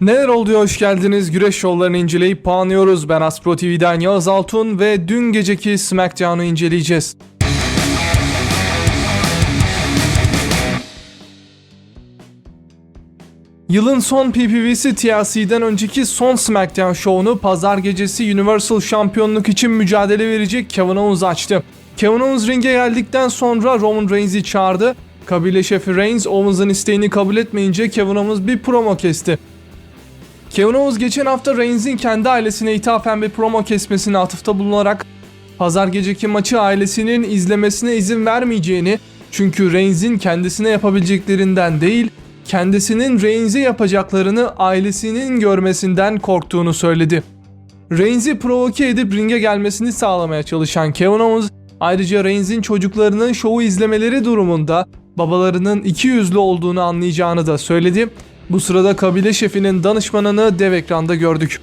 Neler oldu hoş geldiniz. Güreş yollarını inceleyip puanlıyoruz. Ben Aspro TV'den Yağız Altun ve dün geceki SmackDown'u inceleyeceğiz. Yılın son PPV'si TLC'den önceki son SmackDown şovunu pazar gecesi Universal Şampiyonluk için mücadele verecek Kevin Owens açtı. Kevin Owens ringe geldikten sonra Roman Reigns'i çağırdı. Kabile şefi Reigns Owens'ın isteğini kabul etmeyince Kevin Owens bir promo kesti. Kevin Owens geçen hafta Reigns'in kendi ailesine ithafen bir promo kesmesine atıfta bulunarak pazar geceki maçı ailesinin izlemesine izin vermeyeceğini çünkü Reigns'in kendisine yapabileceklerinden değil kendisinin Reigns'e yapacaklarını ailesinin görmesinden korktuğunu söyledi. Reigns'i provoke edip ringe gelmesini sağlamaya çalışan Kevin Owens ayrıca Reigns'in çocuklarının şovu izlemeleri durumunda babalarının iki yüzlü olduğunu anlayacağını da söyledi. Bu sırada kabile şefinin danışmanını dev ekranda gördük.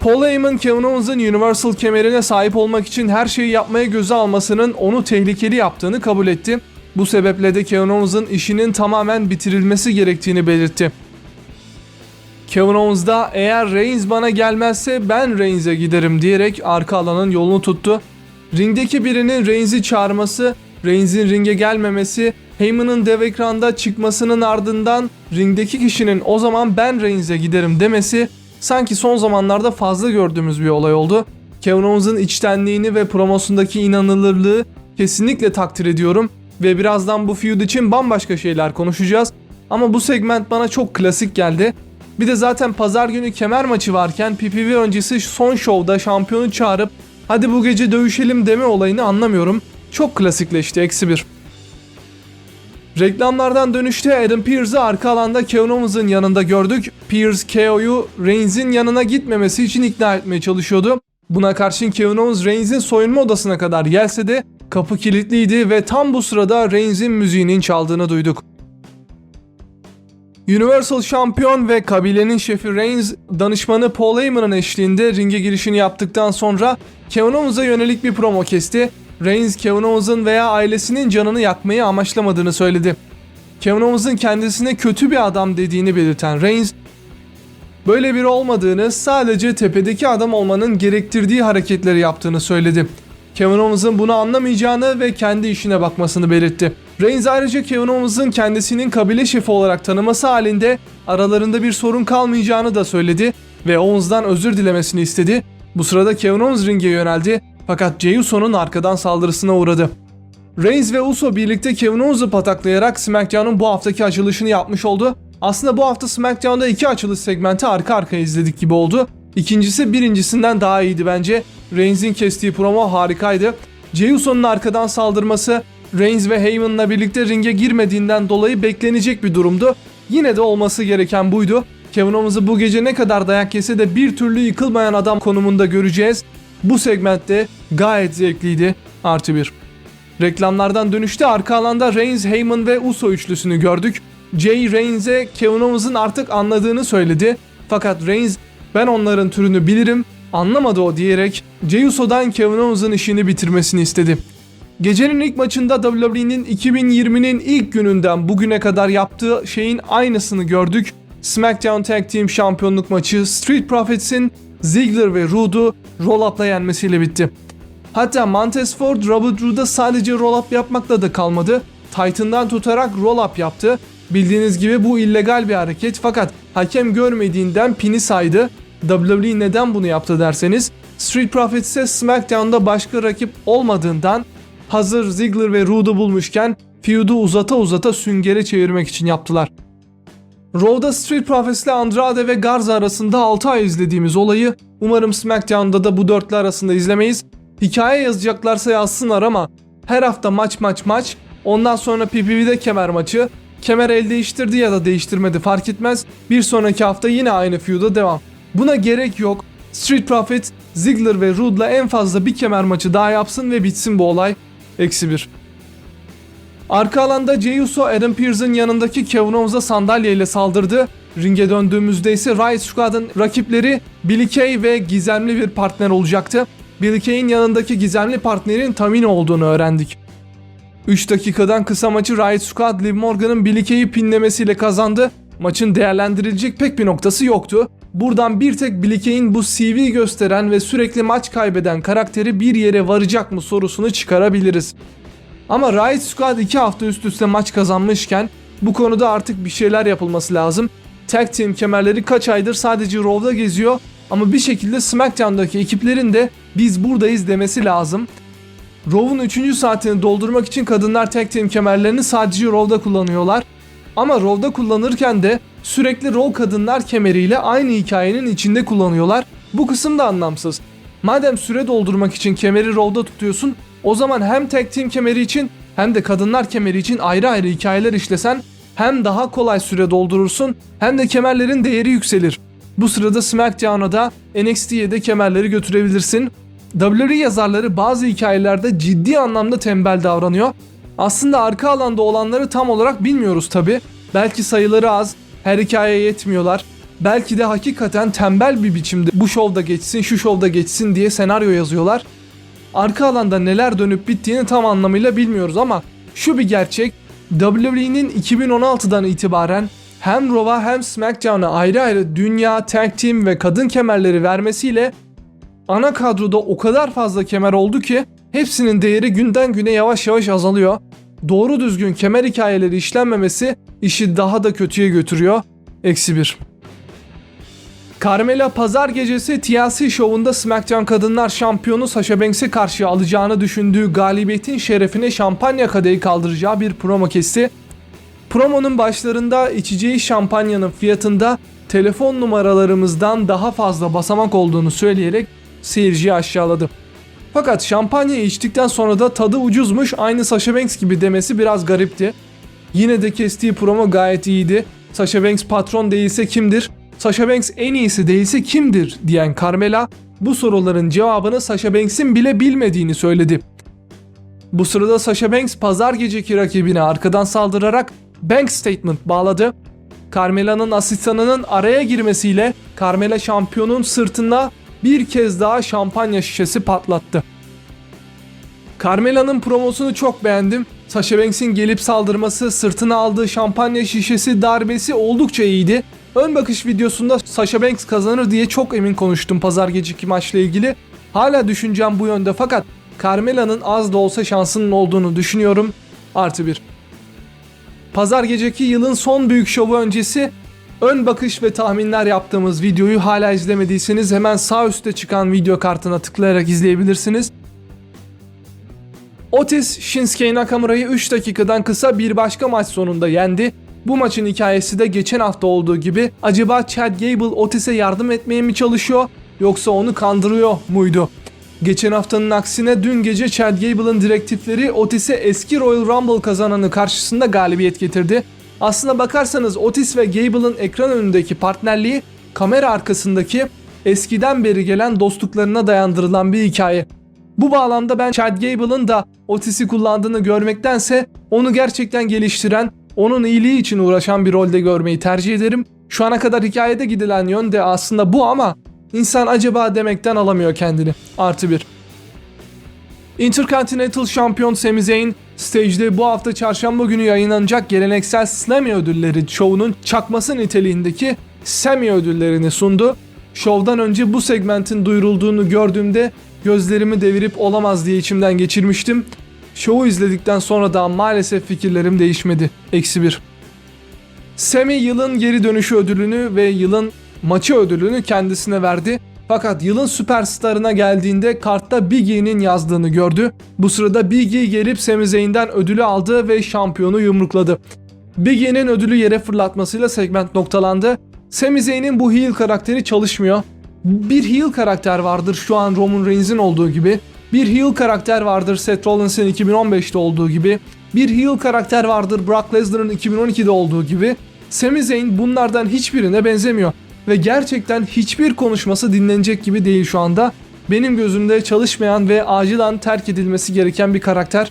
Paul Heyman Kevin Owens'ın Universal kemerine sahip olmak için her şeyi yapmaya göze almasının onu tehlikeli yaptığını kabul etti. Bu sebeple de Kevin Owens'ın işinin tamamen bitirilmesi gerektiğini belirtti. Kevin Owens da eğer Reigns bana gelmezse ben Reigns'e giderim diyerek arka alanın yolunu tuttu. Ringdeki birinin Reigns'i çağırması, Reigns'in ringe gelmemesi, Heyman'ın dev ekranda çıkmasının ardından ringdeki kişinin o zaman ben Reigns'e giderim demesi sanki son zamanlarda fazla gördüğümüz bir olay oldu. Kevin Owens'ın içtenliğini ve promosundaki inanılırlığı kesinlikle takdir ediyorum ve birazdan bu feud için bambaşka şeyler konuşacağız. Ama bu segment bana çok klasik geldi. Bir de zaten pazar günü kemer maçı varken PPV öncesi son şovda şampiyonu çağırıp hadi bu gece dövüşelim deme olayını anlamıyorum. Çok klasikleşti eksi bir. Reklamlardan dönüşte Adam Pearce'ı arka alanda Kevin Owens'ın yanında gördük. Pearce KO'yu Reigns'in yanına gitmemesi için ikna etmeye çalışıyordu. Buna karşın Kevin Owens Reigns'in soyunma odasına kadar gelse de kapı kilitliydi ve tam bu sırada Reigns'in müziğinin çaldığını duyduk. Universal şampiyon ve kabilenin şefi Reigns, danışmanı Paul Heyman'ın eşliğinde ringe girişini yaptıktan sonra Kevin Owens'a yönelik bir promo kesti. Reigns, Kevin Owens'ın veya ailesinin canını yakmayı amaçlamadığını söyledi. Kevin Owens'ın kendisine kötü bir adam dediğini belirten Reigns, böyle biri olmadığını, sadece tepedeki adam olmanın gerektirdiği hareketleri yaptığını söyledi. Kevin Owens'ın bunu anlamayacağını ve kendi işine bakmasını belirtti. Reigns ayrıca Kevin Owens'ın kendisinin kabile şefi olarak tanıması halinde aralarında bir sorun kalmayacağını da söyledi ve Owens'dan özür dilemesini istedi. Bu sırada Kevin Owens ringe yöneldi fakat Jey Uso'nun arkadan saldırısına uğradı. Reigns ve Uso birlikte Kevin Owens'ı pataklayarak SmackDown'un bu haftaki açılışını yapmış oldu. Aslında bu hafta SmackDown'da iki açılış segmenti arka arkaya izledik gibi oldu. İkincisi birincisinden daha iyiydi bence. Reigns'in kestiği promo harikaydı. Jey Uso'nun arkadan saldırması Reigns ve Heyman'la birlikte ringe girmediğinden dolayı beklenecek bir durumdu. Yine de olması gereken buydu. Kevin Owens'ı bu gece ne kadar dayak yese de bir türlü yıkılmayan adam konumunda göreceğiz. Bu segmentte gayet zevkliydi. Artı bir. Reklamlardan dönüşte arka alanda Reigns, Heyman ve Uso üçlüsünü gördük. Jay Reigns'e Kevin Owens'ın artık anladığını söyledi. Fakat Reigns ben onların türünü bilirim anlamadı o diyerek Jey Uso'dan Kevin Owens'ın işini bitirmesini istedi. Gecenin ilk maçında WWE'nin 2020'nin ilk gününden bugüne kadar yaptığı şeyin aynısını gördük. SmackDown Tag Team şampiyonluk maçı Street Profits'in Ziggler ve Rood'u roll-up'la yenmesiyle bitti. Hatta Montez Ford Robert Rood'a sadece roll-up yapmakla da kalmadı. Titan'dan tutarak roll-up yaptı. Bildiğiniz gibi bu illegal bir hareket fakat hakem görmediğinden pini saydı. WWE neden bunu yaptı derseniz Street Profits ise SmackDown'da başka rakip olmadığından hazır Ziggler ve Rood'u bulmuşken feud'u uzata uzata süngere çevirmek için yaptılar. Raw'da Street Profits ile Andrade ve Garza arasında 6 ay izlediğimiz olayı umarım SmackDown'da da bu dörtlü arasında izlemeyiz. Hikaye yazacaklarsa yazsınlar ama her hafta maç maç maç ondan sonra PPV'de kemer maçı kemer el değiştirdi ya da değiştirmedi fark etmez bir sonraki hafta yine aynı feud'a devam. Buna gerek yok. Street Profits, Ziggler ve Rood'la en fazla bir kemer maçı daha yapsın ve bitsin bu olay. Eksi bir. Arka alanda Jey Uso Adam Pearce'ın yanındaki Kevin Owens'a sandalyeyle saldırdı. Ringe döndüğümüzde ise Riot Squad'ın rakipleri Billy Kay ve gizemli bir partner olacaktı. Billy Kay'in yanındaki gizemli partnerin Tamina olduğunu öğrendik. 3 dakikadan kısa maçı Riot Squad Liv Morgan'ın Billy Kay'i pinlemesiyle kazandı. Maçın değerlendirilecek pek bir noktası yoktu. Buradan bir tek Billy bu CV gösteren ve sürekli maç kaybeden karakteri bir yere varacak mı sorusunu çıkarabiliriz. Ama Riot Squad 2 hafta üst üste maç kazanmışken bu konuda artık bir şeyler yapılması lazım. Tag Team kemerleri kaç aydır sadece Raw'da geziyor ama bir şekilde SmackDown'daki ekiplerin de biz buradayız demesi lazım. Raw'un 3. saatini doldurmak için kadınlar tag team kemerlerini sadece Raw'da kullanıyorlar. Ama Raw'da kullanırken de sürekli Raw kadınlar kemeriyle aynı hikayenin içinde kullanıyorlar. Bu kısım da anlamsız. Madem süre doldurmak için kemeri Raw'da tutuyorsun, o zaman hem tag team kemeri için hem de kadınlar kemeri için ayrı ayrı hikayeler işlesen hem daha kolay süre doldurursun hem de kemerlerin değeri yükselir. Bu sırada SmackDown'a da NXT'ye de kemerleri götürebilirsin. WWE yazarları bazı hikayelerde ciddi anlamda tembel davranıyor. Aslında arka alanda olanları tam olarak bilmiyoruz tabi. Belki sayıları az, her hikayeye yetmiyorlar. Belki de hakikaten tembel bir biçimde bu şovda geçsin, şu şovda geçsin diye senaryo yazıyorlar. Arka alanda neler dönüp bittiğini tam anlamıyla bilmiyoruz ama şu bir gerçek. WWE'nin 2016'dan itibaren hem Raw'a hem SmackDown'a ayrı ayrı dünya, tag team ve kadın kemerleri vermesiyle ana kadroda o kadar fazla kemer oldu ki hepsinin değeri günden güne yavaş yavaş azalıyor. Doğru düzgün kemer hikayeleri işlenmemesi işi daha da kötüye götürüyor. Eksi 1. Carmella pazar gecesi TLC şovunda SmackDown Kadınlar Şampiyonu Sasha Banks'e karşı alacağını düşündüğü galibiyetin şerefine şampanya kadehi kaldıracağı bir promo kesti. Promonun başlarında içeceği şampanyanın fiyatında telefon numaralarımızdan daha fazla basamak olduğunu söyleyerek seyirciyi aşağıladı. Fakat şampanya içtikten sonra da tadı ucuzmuş aynı Sasha Banks gibi demesi biraz garipti. Yine de kestiği promo gayet iyiydi. Sasha Banks patron değilse kimdir? Sasha Banks en iyisi değilse kimdir diyen Carmela bu soruların cevabını Sasha Banks'in bile bilmediğini söyledi. Bu sırada Sasha Banks pazar geceki rakibine arkadan saldırarak Bank Statement bağladı. Carmela'nın asistanının araya girmesiyle Carmela şampiyonun sırtında bir kez daha şampanya şişesi patlattı. Carmela'nın promosunu çok beğendim. Sasha Banks'in gelip saldırması, sırtına aldığı şampanya şişesi darbesi oldukça iyiydi. Ön bakış videosunda Sasha Banks kazanır diye çok emin konuştum pazar geceki maçla ilgili. Hala düşüncem bu yönde fakat Carmela'nın az da olsa şansının olduğunu düşünüyorum. Artı bir. Pazar geceki yılın son büyük şovu öncesi ön bakış ve tahminler yaptığımız videoyu hala izlemediyseniz hemen sağ üstte çıkan video kartına tıklayarak izleyebilirsiniz. Otis Shinsuke Nakamura'yı 3 dakikadan kısa bir başka maç sonunda yendi. Bu maçın hikayesi de geçen hafta olduğu gibi acaba Chad Gable Otis'e yardım etmeye mi çalışıyor yoksa onu kandırıyor muydu? Geçen haftanın aksine dün gece Chad Gable'ın direktifleri Otis'e eski Royal Rumble kazananı karşısında galibiyet getirdi. Aslına bakarsanız Otis ve Gable'ın ekran önündeki partnerliği kamera arkasındaki eskiden beri gelen dostluklarına dayandırılan bir hikaye. Bu bağlamda ben Chad Gable'ın da Otis'i kullandığını görmektense onu gerçekten geliştiren, onun iyiliği için uğraşan bir rolde görmeyi tercih ederim. Şu ana kadar hikayede gidilen yön de aslında bu ama insan acaba demekten alamıyor kendini. Artı bir. Intercontinental Şampiyon Sami Zayn, stage'de bu hafta çarşamba günü yayınlanacak geleneksel Slammy ödülleri şovunun çakması niteliğindeki Sami ödüllerini sundu. Şovdan önce bu segmentin duyurulduğunu gördüğümde gözlerimi devirip olamaz diye içimden geçirmiştim. Şovu izledikten sonra da maalesef fikirlerim değişmedi. Eksi bir. Sami yılın geri dönüşü ödülünü ve yılın maçı ödülünü kendisine verdi. Fakat yılın süperstarına geldiğinde kartta Big E'nin yazdığını gördü. Bu sırada Big E gelip Sami Zayn'den ödülü aldı ve şampiyonu yumrukladı. Big E'nin ödülü yere fırlatmasıyla segment noktalandı. Sami Zayn'in bu heel karakteri çalışmıyor. Bir heel karakter vardır şu an Roman Reigns'in olduğu gibi. Bir heel karakter vardır Seth Rollins'in 2015'te olduğu gibi. Bir heel karakter vardır Brock Lesnar'ın 2012'de olduğu gibi. Sami Zayn bunlardan hiçbirine benzemiyor. Ve gerçekten hiçbir konuşması dinlenecek gibi değil şu anda. Benim gözümde çalışmayan ve acilen terk edilmesi gereken bir karakter.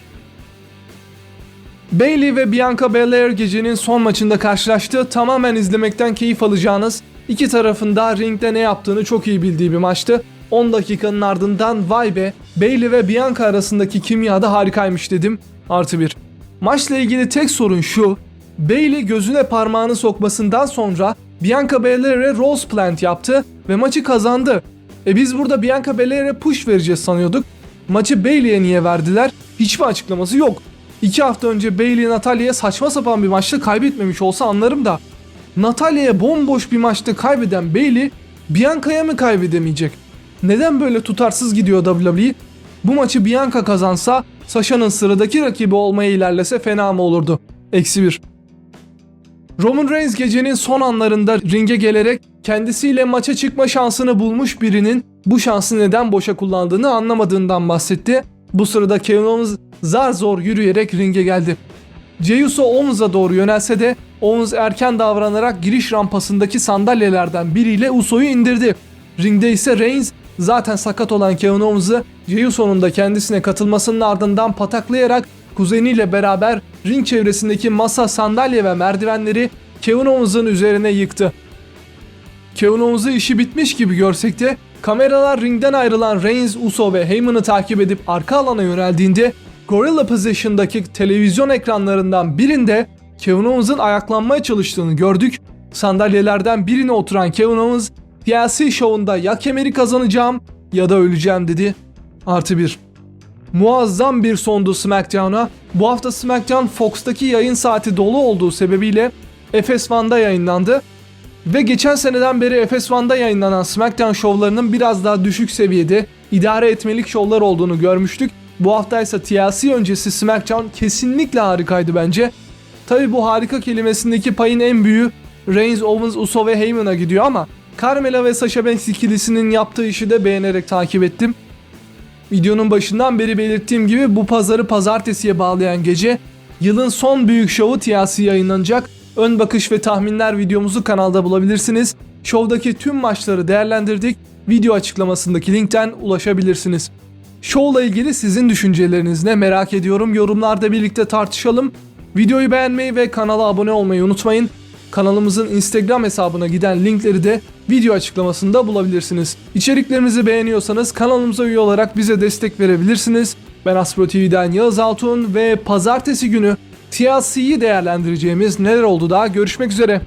Bailey ve Bianca Belair gecenin son maçında karşılaştı. Tamamen izlemekten keyif alacağınız, iki tarafında ringde ne yaptığını çok iyi bildiği bir maçtı. 10 dakikanın ardından vay be Bailey ve Bianca arasındaki kimya da harikaymış dedim. Artı bir. Maçla ilgili tek sorun şu. Bailey gözüne parmağını sokmasından sonra Bianca Belair'e Rose Plant yaptı ve maçı kazandı. E biz burada Bianca Belair'e push vereceğiz sanıyorduk. Maçı Bailey'e niye verdiler? Hiçbir açıklaması yok. İki hafta önce Bailey Natalia'ya saçma sapan bir maçta kaybetmemiş olsa anlarım da. Natalia'ya bomboş bir maçta kaybeden Bailey Bianca'ya mı kaybedemeyecek? Neden böyle tutarsız gidiyor WWE? Bu maçı Bianca kazansa Sasha'nın sıradaki rakibi olmaya ilerlese fena mı olurdu? Eksi bir. Roman Reigns gecenin son anlarında ringe gelerek kendisiyle maça çıkma şansını bulmuş birinin bu şansı neden boşa kullandığını anlamadığından bahsetti. Bu sırada Kevin Owens zar zor yürüyerek ringe geldi. Jey Uso Owens'a doğru yönelse de Owens erken davranarak giriş rampasındaki sandalyelerden biriyle Uso'yu indirdi. Ringde ise Reigns zaten sakat olan Kevin Owens'ı Jey Uso'nun da kendisine katılmasının ardından pataklayarak kuzeniyle beraber ring çevresindeki masa, sandalye ve merdivenleri Kevin Owens'ın üzerine yıktı. Kevin Owens'ı işi bitmiş gibi görsek de kameralar ringden ayrılan Reigns, Uso ve Heyman'ı takip edip arka alana yöneldiğinde Gorilla Position'daki televizyon ekranlarından birinde Kevin Owens'ın ayaklanmaya çalıştığını gördük. Sandalyelerden birine oturan Kevin Owens TLC şovunda ya kemeri kazanacağım ya da öleceğim dedi. Artı bir. Muazzam bir sondu SmackDown'a. Bu hafta SmackDown Fox'taki yayın saati dolu olduğu sebebiyle FS1'da yayınlandı. Ve geçen seneden beri FS1'da yayınlanan SmackDown şovlarının biraz daha düşük seviyede idare etmelik şovlar olduğunu görmüştük. Bu hafta ise TLC öncesi SmackDown kesinlikle harikaydı bence. Tabi bu harika kelimesindeki payın en büyüğü Reigns, Owens, Uso ve Heyman'a gidiyor ama Carmella ve Sasha Banks ikilisinin yaptığı işi de beğenerek takip ettim. Videonun başından beri belirttiğim gibi bu pazarı pazartesiye bağlayan gece yılın son büyük şovu TLC yayınlanacak. Ön bakış ve tahminler videomuzu kanalda bulabilirsiniz. Şovdaki tüm maçları değerlendirdik. Video açıklamasındaki linkten ulaşabilirsiniz. Show'la ilgili sizin düşünceleriniz ne merak ediyorum. Yorumlarda birlikte tartışalım. Videoyu beğenmeyi ve kanala abone olmayı unutmayın. Kanalımızın Instagram hesabına giden linkleri de video açıklamasında bulabilirsiniz. İçeriklerimizi beğeniyorsanız kanalımıza üye olarak bize destek verebilirsiniz. Ben Aspro TV'den Yağız Altun ve pazartesi günü TLC'yi değerlendireceğimiz neler oldu daha görüşmek üzere.